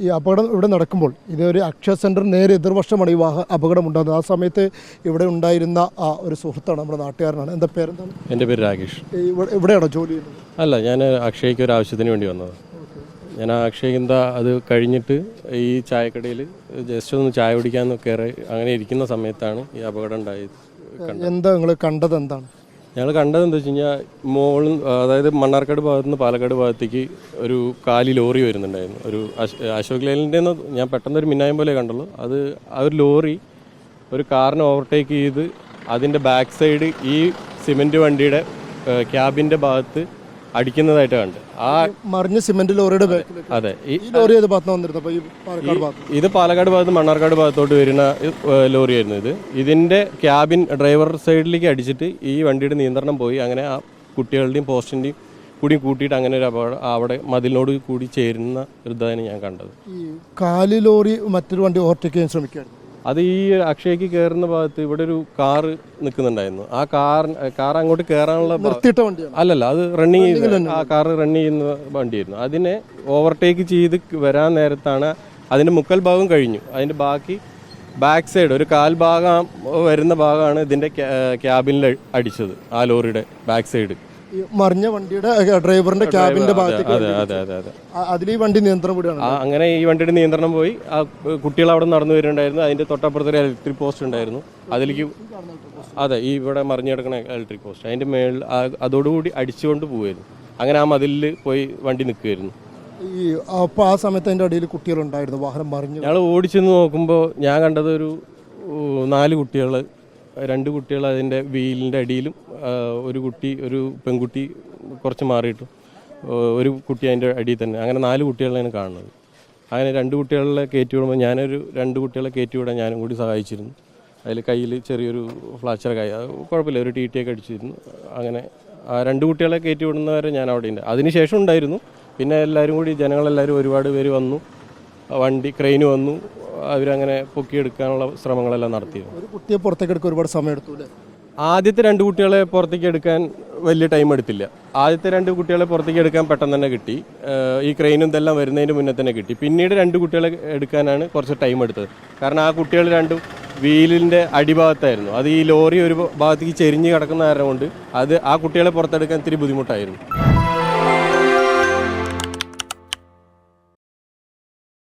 ഈ അപകടം ഇവിടെ നടക്കുമ്പോൾ ഇതൊരു അക്ഷയ സെന്റർ നേരെ എതിർവശമാണ് ഈ വാഹ അപകടം ഉണ്ടാകുന്നത് ആ സമയത്ത് ഇവിടെ ഉണ്ടായിരുന്ന ആ, ഒരു സുഹൃത്താണ് നമ്മുടെ നാട്ടുകാരനാണ്. എന്താ പേരെന്താണ്? എന്റെ പേര് രാകേഷ്. ഇവിടെയാണോ ജോലി ചെയ്യുന്നത്? അല്ല ഞാൻ അക്ഷയ്ക്ക് ഒരു ആവശ്യത്തിന് വേണ്ടി വന്നത് ഞാൻ ആ എന്താ അത് കഴിഞ്ഞിട്ട് ഈ ചായക്കടയിൽ ജസ്റ്റ് ഒന്ന് ചായ കുടിക്കാൻ കയറി അങ്ങനെ ഇരിക്കുന്ന സമയത്താണ് ഈ അപകടം ഉണ്ടായത് എന്താ നിങ്ങൾ കണ്ടത് എന്താണ്? ഞങ്ങൾ കണ്ടത് എന്താ വെച്ച് കഴിഞ്ഞാൽ മോളിൽ അതായത് മണ്ണാർക്കാട് ഭാഗത്ത് നിന്ന് പാലക്കാട് ഭാഗത്തേക്ക് ഒരു കാലി ലോറി വരുന്നുണ്ടായിരുന്നു. ഒരു അശ്- അശോക് ലേലിന്റെ ഞാൻ പെട്ടെന്ന് ഒരു മിന്നായം പോലെ കണ്ടുള്ളൂ. അത് ആ ഒരു ലോറി ഒരു കാറിനെ ഓവർടേക്ക് ചെയ്ത് അതിന്റെ ബാക്ക് സൈഡ് ഈ സിമെന്റ് വണ്ടിയുടെ ക്യാബിന്റെ ഭാഗത്ത് അടിക്കുന്നതായിട്ട് കണ്ട്. ആ മറിഞ്ഞ സിമെന്റ് ലോറിയുടെ അതെ ഈ ലോറി ഏത് ഭാഗത്ത് വന്നിരുന്നത് ഈ പാലക്കാട് ഭാഗത്ത്. ഇത് പാലക്കാട് ഭാഗത്ത് മണ്ണാർക്കാട് ഭാഗത്തോട്ട് വരുന്ന ലോറിയായിരുന്നു ഇത്. ഇതിന്റെ ക്യാബിൻ ഡ്രൈവർ സൈഡിലേക്ക് അടിച്ചിട്ട് ഈ വണ്ടിയുടെ നിയന്ത്രണം പോയി. അങ്ങനെ ആ കുട്ടികളുടെയും പോസ്റ്റിന്റെയും കൂടി കൂട്ടിയിട്ട് അങ്ങനെ ഒരു അപകടം അവിടെ മതിലിനോട് കൂടി ചേരുന്ന ഒരു ഇതാണ് ഞാൻ കണ്ടത്. ഈ കാലി ലോറി മറ്റൊരു വണ്ടി ഓവർടേക്ക് ചെയ്യാൻ ശ്രമിക്കുകയായിരുന്നു. അത് ഈ അക്ഷയ്ക്ക് കയറുന്ന ഭാഗത്ത് ഇവിടെ ഒരു കാറ് നിൽക്കുന്നുണ്ടായിരുന്നു. ആ കാർ കാർ അങ്ങോട്ട് കയറാനുള്ള അല്ലല്ല അത് റണ്ണിങ് ആ കാർ റണ്ണിങ് ചെയ്യുന്ന വണ്ടിയായിരുന്നു. അതിനെ ഓവർടേക്ക് ചെയ്ത് വരാൻ നേരത്താണ് അതിന്റെ മുക്കൽ ഭാഗം കഴിഞ്ഞു. അതിന്റെ ബാക്കി ബാക്ക് സൈഡ് ഒരു കാൽ ഭാഗം വരുന്ന ഭാഗമാണ് ഇതിന്റെ ക്യാബിനിൽ അടിച്ചത് ആ ലോറിയുടെ ബാക്ക് സൈഡ് ഈ മറിഞ്ഞ വണ്ടിയുടെ ഡ്രൈവറിന്റെ ക്യാബിന്റെ ഭാഗത്തേക്ക് അതിൽ ഈ വണ്ടി നിയന്ത്രണം വിടുകയാണ്. അങ്ങനെ ഈ വണ്ടിയുടെ നിയന്ത്രണം പോയി. ആ കുട്ടികൾ അവിടെ നടന്നു വരുന്നുണ്ടായിരുന്നു. അതിന്റെ തൊട്ടപ്പുറത്ത് ഒരു ഇലക്ട്രിക് പോസ്റ്റ് ഉണ്ടായിരുന്നു. അതിലേക്ക് അതെ ഈ ഇവിടെ മറിഞ്ഞു കിടക്കുന്ന ഇലക്ട്രിക് പോസ്റ്റ് അതിന്റെ മേളിൽ അതോടുകൂടി അടിച്ചുകൊണ്ട് പോവായിരുന്നു അങ്ങനെ ആ മതിലിൽ പോയി വണ്ടി നിൽക്കുമായിരുന്നു ഈ അപ്പോൾ ആ സമയത്ത് അതിന്റെ അടിയിൽ കുട്ടികളുണ്ടായിരുന്നു. വാഹനം മറിഞ്ഞു ഞങ്ങൾ ഓടിച്ചെന്ന് നോക്കുമ്പോൾ ഞാൻ കണ്ടത് ഒരു നാല് കുട്ടികൾ രണ്ട് കുട്ടികൾ അതിന്റെ വീലിന്റെ അടിയിലും ഒരു കുട്ടി ഒരു പെൺകുട്ടി കുറച്ച് മാറിയിട്ടു ഒരു കുട്ടി അതിന്റെ അടിയിൽ തന്നെ. അങ്ങനെ നാല് കുട്ടികളെയാണ് കാണുന്നത്. അങ്ങനെ രണ്ട് കുട്ടികളെ കയറ്റി വിടുമ്പോൾ ഞാനൊരു രണ്ട് കുട്ടികളെ കയറ്റി വിടാൻ ഞാനും കൂടി സഹായിച്ചിരുന്നു. അതിൽ കയ്യിൽ ചെറിയൊരു ഫ്ലാച്ചർ കൈ കുഴപ്പമില്ല ഒരു ടി ടി ഒക്കെ അടിച്ചിരുന്നു. അങ്ങനെ ആ രണ്ട് കുട്ടികളെ കയറ്റി വിടുന്നവരെ ഞാൻ അവിടെ ഉണ്ട്. അതിന് ശേഷം ഉണ്ടായിരുന്നു. പിന്നെ എല്ലാവരും കൂടി ജനങ്ങളെല്ലാവരും ഒരുപാട് പേര് വന്നു. വണ്ടി ക്രെയിന് വന്നു. അവരങ്ങനെ പൊക്കിയെടുക്കാനുള്ള ശ്രമങ്ങളെല്ലാം നടത്തിയിരുന്നു ഒരു കുട്ടിയെ പുറത്തേക്ക് എടുക്കാൻ ഒരുപാട് സമയം എടുത്തു ആദ്യത്തെ രണ്ട് കുട്ടികളെ പുറത്തേക്ക് എടുക്കാൻ വലിയ ടൈം എടുത്തില്ല. ആദ്യത്തെ രണ്ട് കുട്ടികളെ പുറത്തേക്ക് എടുക്കാൻ പെട്ടെന്ന് തന്നെ കിട്ടി. ഈ ക്രെയിനും ഇതെല്ലാം വരുന്നതിന് മുന്നേ തന്നെ കിട്ടി. പിന്നീട് രണ്ട് കുട്ടികളെ എടുക്കാനാണ് കുറച്ച് ടൈം എടുത്തത്. കാരണം ആ കുട്ടികൾ രണ്ടും വീലിന്റെ അടിഭാഗത്തായിരുന്നു. അത് ഈ ലോറി ഒരു ഭാഗത്തേക്ക് ചെരിഞ്ഞ് കിടക്കുന്ന കാരണം കൊണ്ട് അത് ആ കുട്ടികളെ പുറത്തെടുക്കാൻ ഇത്തിരി ബുദ്ധിമുട്ടായിരുന്നു.